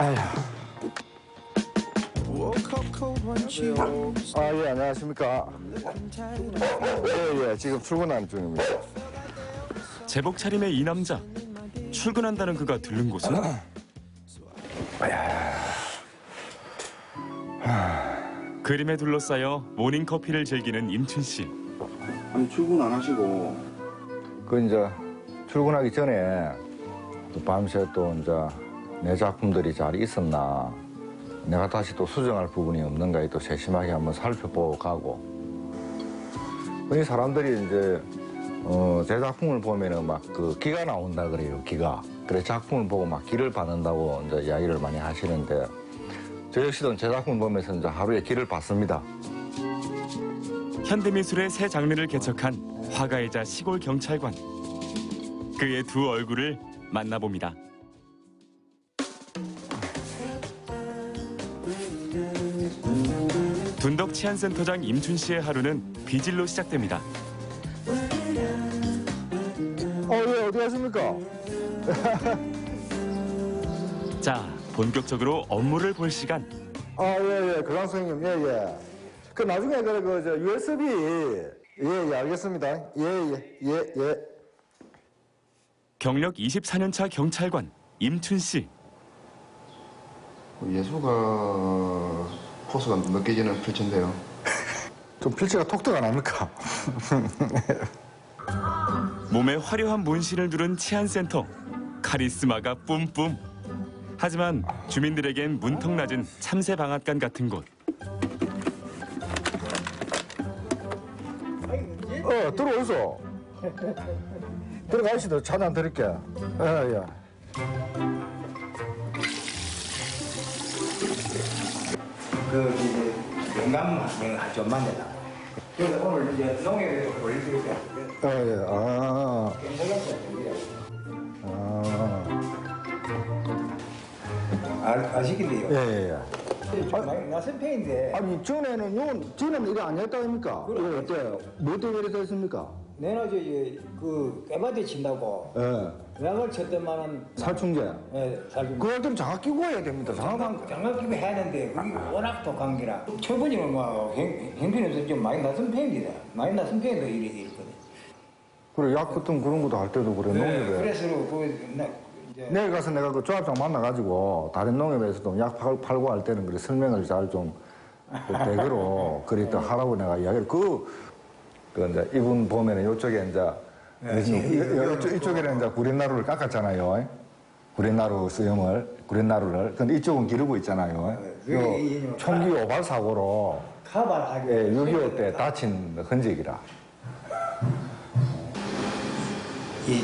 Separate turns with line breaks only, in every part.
아, 예, 안녕하십니까. 예, 예, 지금 출근하는 중입니다.
제복 차림의 이 남자 출근한다는 그가 들른 곳은 그림에 둘러싸여 모닝 커피를 즐기는 임춘 씨.
아니 출근 안 하시고
그 이제 출근하기 전에 또 밤새 또 이제 내 작품들이 잘 있었나 내가 다시 또 수정할 부분이 없는가 또 세심하게 한번 살펴보고 가고 흔히 사람들이 이제 어, 제 작품을 보면은 막 그 기가 나온다 그래요 기가 그래 작품을 보고 막 기를 받는다고 이제 이야기를 많이 하시는데 저 역시도 제 작품을 보면서 이제 하루에 기를 받습니다.
현대미술의 새 장르를 개척한 화가이자 시골 경찰관. 그의 두 얼굴을 만나봅니다. 둔덕 치안센터장 임춘 씨의 하루는 비질로 시작됩니다.
어, 예, 어디 가십니까?
자, 본격적으로 업무를 볼 시간.
아, 예, 예, 그강 선생님, 예, 예. 그 나중에 그, 그, 저, USB, 예, 예, 알겠습니다. 예, 예, 예, 예.
경력 24년차 경찰관 임춘 씨.
예술가 포스가 느껴지는 표치인데요.
좀 필체가 톡톡 안 합니까?
몸에 화려한 문신을 두른 치안센터. 카리스마가 뿜뿜. 하지만 주민들에겐 문턱 낮은 참새 방앗간 같은 곳.
어, 들어오소. 들어가시도 차한 드릴게. 예, 예.
그 이제 영감 내가 좀만 내다. 그래서 오늘 이제 농협에서 보여드릴게요.
예, 예. 아,
괜찮았어요.
아.
아, 아시겠네요.
예, 예, 예.
나선 편인데
아니, 전에는, 요, 전에는 이거 아니었다 아닙니까? 이거 어때요? 뭐 때문에 이렇게 했습니까?
이제 그 깨바디 친다고
예.
약을 쳤더만은
살충제.
예, 살좀
그걸 좀 장갑 끼고 해야 됩니다. 장갑
장갑 끼고 해야 되는데 그게 워낙 독한 기라 초보님은 뭐 행- 형편없어 좀 많이 나선 편입니다. 많이 나선 편인데 이래 이랬거든.
그래 약 같은 그런 것도 할 때도 그래 농협에
그래서 그 나, 이제
내일 가서 내가 그 조합장 만나가지고 다른 농협에서도 약 팔, 팔고 할 때는 그래 설명을 잘 좀 대그로 그리 또 하라고 내가 이야기를 그, 그 이제 이분 보면은 이쪽에 이제 이- 이쪽, 이쪽에는 이제 구렛나루를 깎았잖아요. 구렛나루 수염을 구렛나루를 근데 이쪽은 기르고 있잖아요.
네, 이-
요 총기 오발 사고로
카바하게
예, 6.25 때 다친 흔적이라.
이,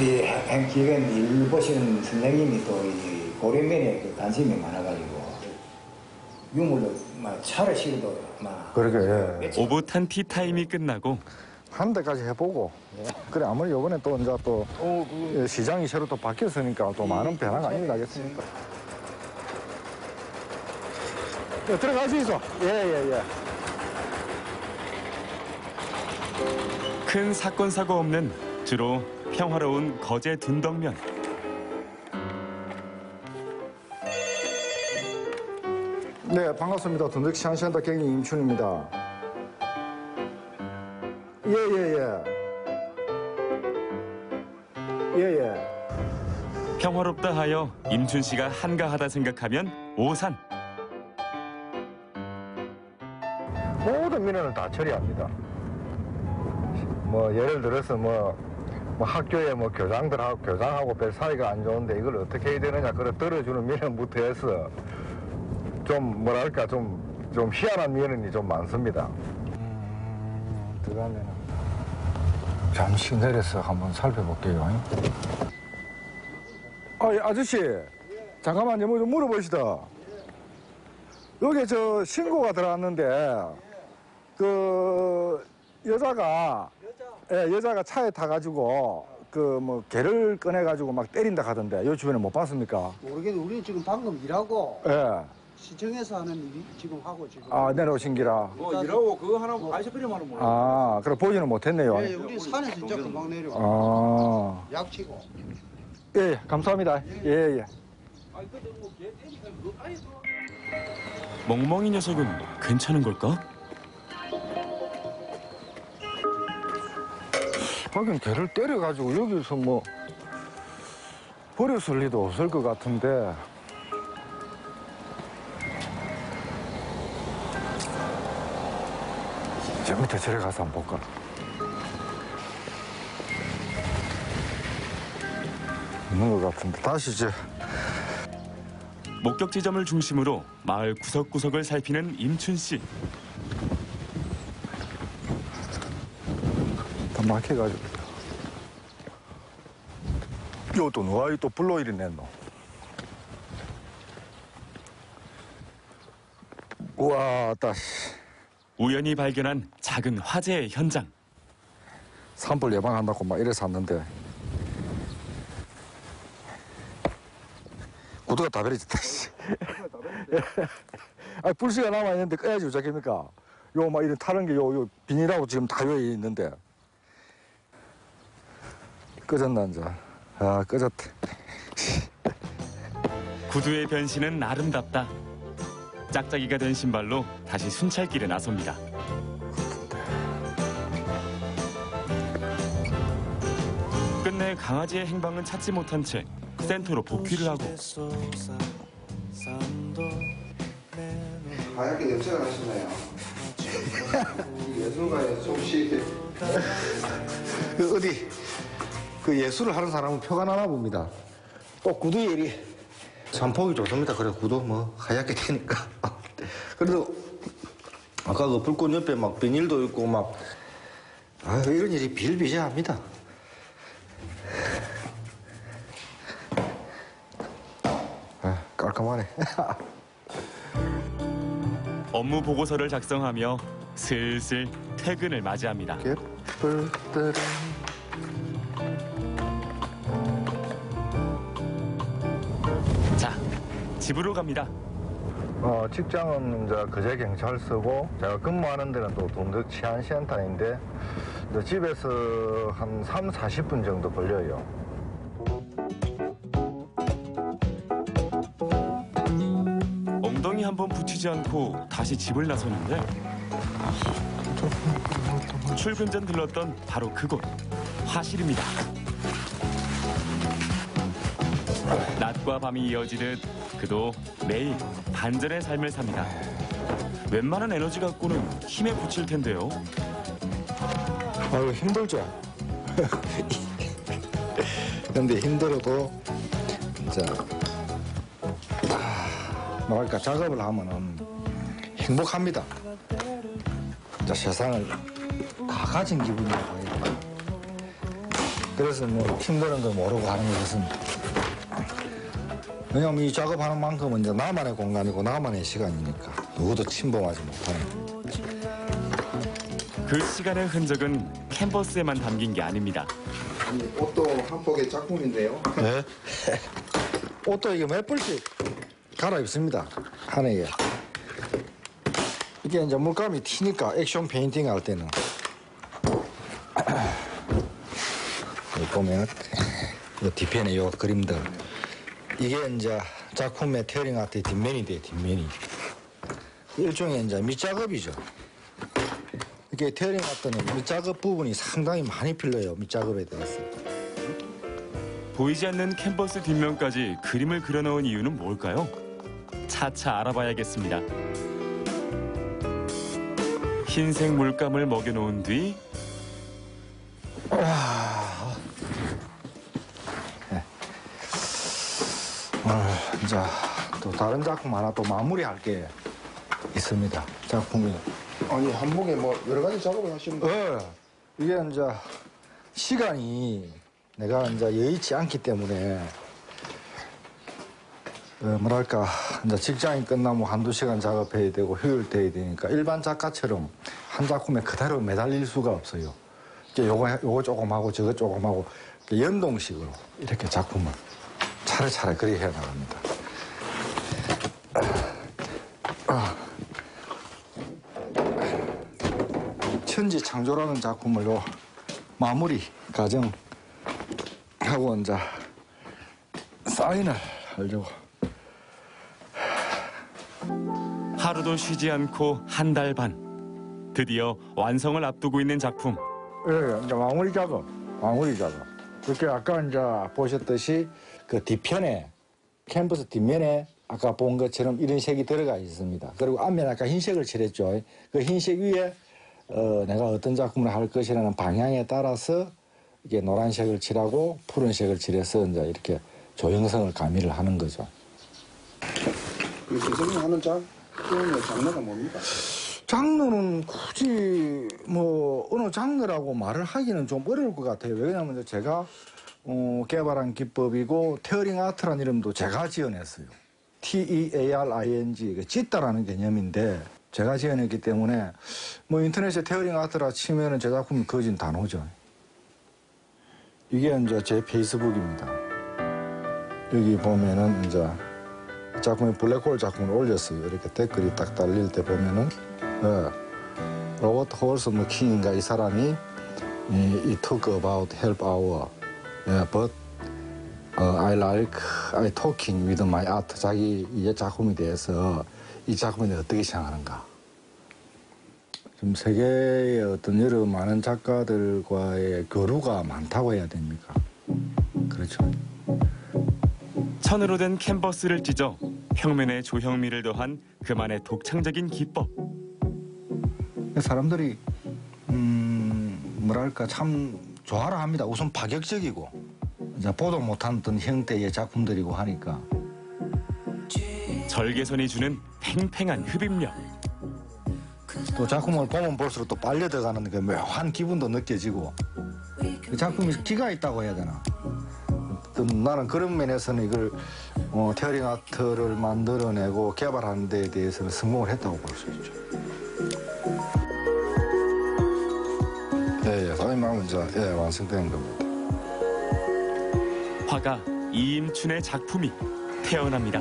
이 행- 기획은 일 보시는 선생님이 또이 고려면에 그 관심이 많아가지고 유물로 막 차를 실어도 막
그러게. 예.
오붓한 티타임이 끝나고
한 대까지 해보고. 그래 아무리 요번에 또 이제 또 예, 시장이 새로 또 바뀌었으니까 또 많은 변화가 일어나겠습니까? 예, 들어갈 수 있어. 예예예.
큰 사건 사고 없는 주로 평화로운 거제 둔덕면.
네 반갑습니다 던덕 시안시안다 경리 임춘입니다 예 예 예 예 예
평화롭다 하여 임춘 씨가 한가하다 생각하면 오산.
모든 민원을 다 처리합니다. 뭐 예를 들어서 뭐, 뭐 학교에 뭐 교장들하고 교장하고 별 사이가 안 좋은데 이걸 어떻게 해야 되느냐 그걸 들어주는 민원부터 해서 좀 뭐랄까 좀 좀 희한한 민원이 좀 많습니다. 음, 들어가면 잠시 내려서 한번 살펴볼게요. 아, 예, 아저씨 잠깐만요 뭐 좀 물어보시다. 여기 저 신고가 들어왔는데 그 여자가 예, 여자가 차에 타가지고 그 뭐 개를 꺼내가지고 막 때린다 하던데 요 주변에 못 봤습니까?
모르겠는데 우리는 지금 방금 일하고
예.
시청에서 하는 일이 지금 하고 지금.
아 내려오신 기라.
뭐 일하고 그거 하나 아이스크림 하나 먹어.
아 그래 보지는 못했네요.
예, 우리 산에서 이제 금방 내려 와.
아.
약치고.
예, 감사합니다. 예, 예.
멍멍이 녀석은 괜찮은 걸까?
하긴 개를 때려가지고 여기서 뭐 버렸을 리도 없을 것 같은데 저 밑에 저리 가서 한번 볼까? 있는 것 같은데. 다시 이제.
목격 지점을 중심으로 마을 구석구석을 살피는 임춘 씨.
다 막혀가지고. 요또 누가 또 불로일이 냈노 우와 다시
우연히 발견한 작은 화재의 현장.
산불 예방한다고 막 이래 샀는데 구두가 다 베려졌다 씨. 아니 불씨가 남아 있는데 꺼야지 어쩌겠습니까? 요 막 이런 타는 게요 요 비닐하고 지금 다 여기 있는데 꺼졌나 이제 아 꺼졌다
구두의 변신은 아름답다. 짝짝이가 된 신발로 다시 순찰길에 나섭니다. 끝내 강아지의 행방은 찾지 못한 채 센터로 복귀를 하고
하얗게 냄새가 나시나요? 예술가의 솜씨.
그 어디 그 예술을 하는 사람은 표가 나나 봅니다. 또 구두 예리 산폭이 좋습니다. 그래 구두 뭐 하얗게 되니까. 그래도 아까 그 불꽃 옆에 막 비닐도 있고 막 아, 이런 일이 비일비재합니다. 아, 깔끔하네.
업무 보고서를 작성하며 슬슬 퇴근을 맞이합니다. 집으로 갑니다.
어, 직장은 이제 거제 경찰서고 제가 근무하는 데는 또 동덕 치안센터인데 집에서 한 3, 40분 정도 걸려요.
엉덩이 한 번 붙이지 않고 다시 집을 나서는데 출근 전 들렀던 바로 그곳 화실입니다. 낮과 밤이 이어지듯 그도 매일 반전의 삶을 삽니다. 웬만한 에너지 갖고는 힘에 붙일 텐데요.
아유 힘들죠. 근데 힘들어도 진짜 아, 뭐랄까 작업을 하면은 행복합니다. 진짜 세상을 다 가진 기분이라고 해요. 그래서 뭐 힘드는 거 모르고 하는 것은 왜냐면 이 작업하는 만큼은 이제 나만의 공간이고 나만의 시간이니까 누구도 침범하지 못하는.
그 시간의 흔적은 캔버스에만 담긴 게 아닙니다.
이 옷도 한 폭의 작품인데요.
네. 옷도 이게 몇 벌씩 갈아입습니다. 한 해에. 이게 이제 물감이 튀니까 액션 페인팅 할 때는. 보면 이 뒤편에 요 그림들. 이게 이제 작품의 테어링 아트 뒷면이 돼요, 뒷면이. 일종의 이제 밑작업이죠. 이게 테어링 아트는 밑작업 부분이 상당히 많이 필요해요, 밑작업에 대해서.
보이지 않는 캔버스 뒷면까지 그림을 그려넣은 이유는 뭘까요? 차차 알아봐야겠습니다. 흰색 물감을 먹여놓은 뒤
아, 이제 또 다른 작품 하나 또 마무리할 게 있습니다. 작품이.
아니 한복에 뭐 여러 가지 작업을 하시는 거.
어, 이게 이제 시간이 내가 이제 여의치 않기 때문에 어, 뭐랄까 이제 직장이 끝나면 한두 시간 작업해야 되고 효율 돼야 되니까 일반 작가처럼 한 작품에 그대로 매달릴 수가 없어요. 이제 요거 요거 조금 하고 저거 조금 하고 연동식으로 이렇게 작품을 차를 차례그리 해 나갑니다. 천지 창조라는 작품을 요 마무리 과정 하고 이제 사인을 하려고.
하루도 쉬지 않고 한 달 반 드디어 완성을 앞두고 있는 작품.
예, 예, 이제 마무리 작업 마무리 작업. 그렇게 아까 이제 보셨듯이 그 뒤편에 캔버스 뒷면에 아까 본 것처럼 이런 색이 들어가 있습니다. 그리고 앞면 아까 흰색을 칠했죠. 그 흰색 위에 어, 내가 어떤 작품을 할 것이라는 방향에 따라서 이게 노란색을 칠하고 푸른색을 칠해서 이제 이렇게 조형성을 가미를 하는 거죠.
그 선생님 하는 작 표현의 장르가 뭡니까?
장르는 굳이 뭐 어느 장르라고 말을 하기는 좀 어려울 것 같아요. 왜냐하면 제가 어, 개발한 기법이고 테어링 아트라는 이름도 제가 지어냈어요. T-E-A-R-I-N-G 그 찢다라는 개념인데 제가 지어냈기 때문에 뭐 인터넷에 테어링 아트라 치면은 제 작품이 거진 단호죠. 이게 이제 제 페이스북입니다. 여기 보면은 이제 이 작품에 블랙홀 작품을 올렸어요. 이렇게 댓글이 딱 달릴 때 보면은 예, 로버트 홀스 머킹인가 이 사람이 이, 이 talk about help hour, 예, but 어, I like I talking with my art 자기 이 작품에 대해서 이 작품에 대해 어떻게 생각하는가. 좀 세계의 어떤 여러 많은 작가들과의 교류가 많다고 해야 됩니까? 그렇죠.
천으로 된 캔버스를 찢어 평면에 조형미를 더한 그만의 독창적인 기법.
사람들이 음 뭐랄까 참 좋아라 합니다. 우선 파격적이고 보도 못한 어떤 형태의 작품들이고 하니까
절개선이 주는 팽팽한 흡입력.
또 작품을 보면 볼수록 또 빨려 들어가는 그 묘한 기분도 느껴지고 그 작품이 기가 있다고 해야 되나. 또 나는 그런 면에서는 이걸 어, 테어링 아트를 만들어내고 개발하는 데에 대해서는 성공을 했다고 볼 수 있죠. 예, 예, 사장님하면 이제 예, 완성된 겁니다.
화가 이임춘의 작품이 태어납니다.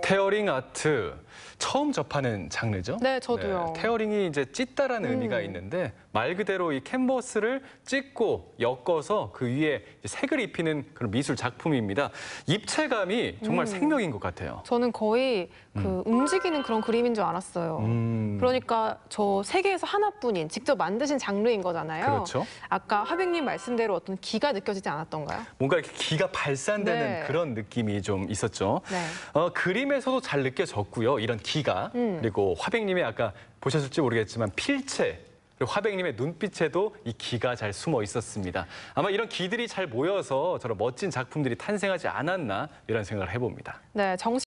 테어링 아트 처음 접하는 장르죠?
네, 저도요.
테어링이 이제 찢다라는
음.
의미가 있는데 말 그대로 이 캔버스를 찢고 엮어서 그 위에 색을 입히는 그런 미술 작품입니다. 입체감이 정말
음.
생명인 것 같아요.
저는 거의 그 움직이는 그런 그림인 줄 알았어요.
음.
그러니까 저 세계에서 하나뿐인 직접 만드신 장르인 거잖아요.
그렇죠.
아까 화백님 말씀대로 어떤 기가 느껴지지 않았던가요?
뭔가 이렇게 기가 발산되는
네.
그런 느낌이 좀 있었죠.
네.
어, 그림에서도 잘 느껴졌고요. 이런 기가
음.
그리고 화백님의 아까 보셨을지 모르겠지만 필체 그리고 화백님의 눈빛에도 이 기가 잘 숨어 있었습니다. 아마 이런 기들이 잘 모여서 저런 멋진 작품들이 탄생하지 않았나 이런 생각을 해봅니다.
네, 정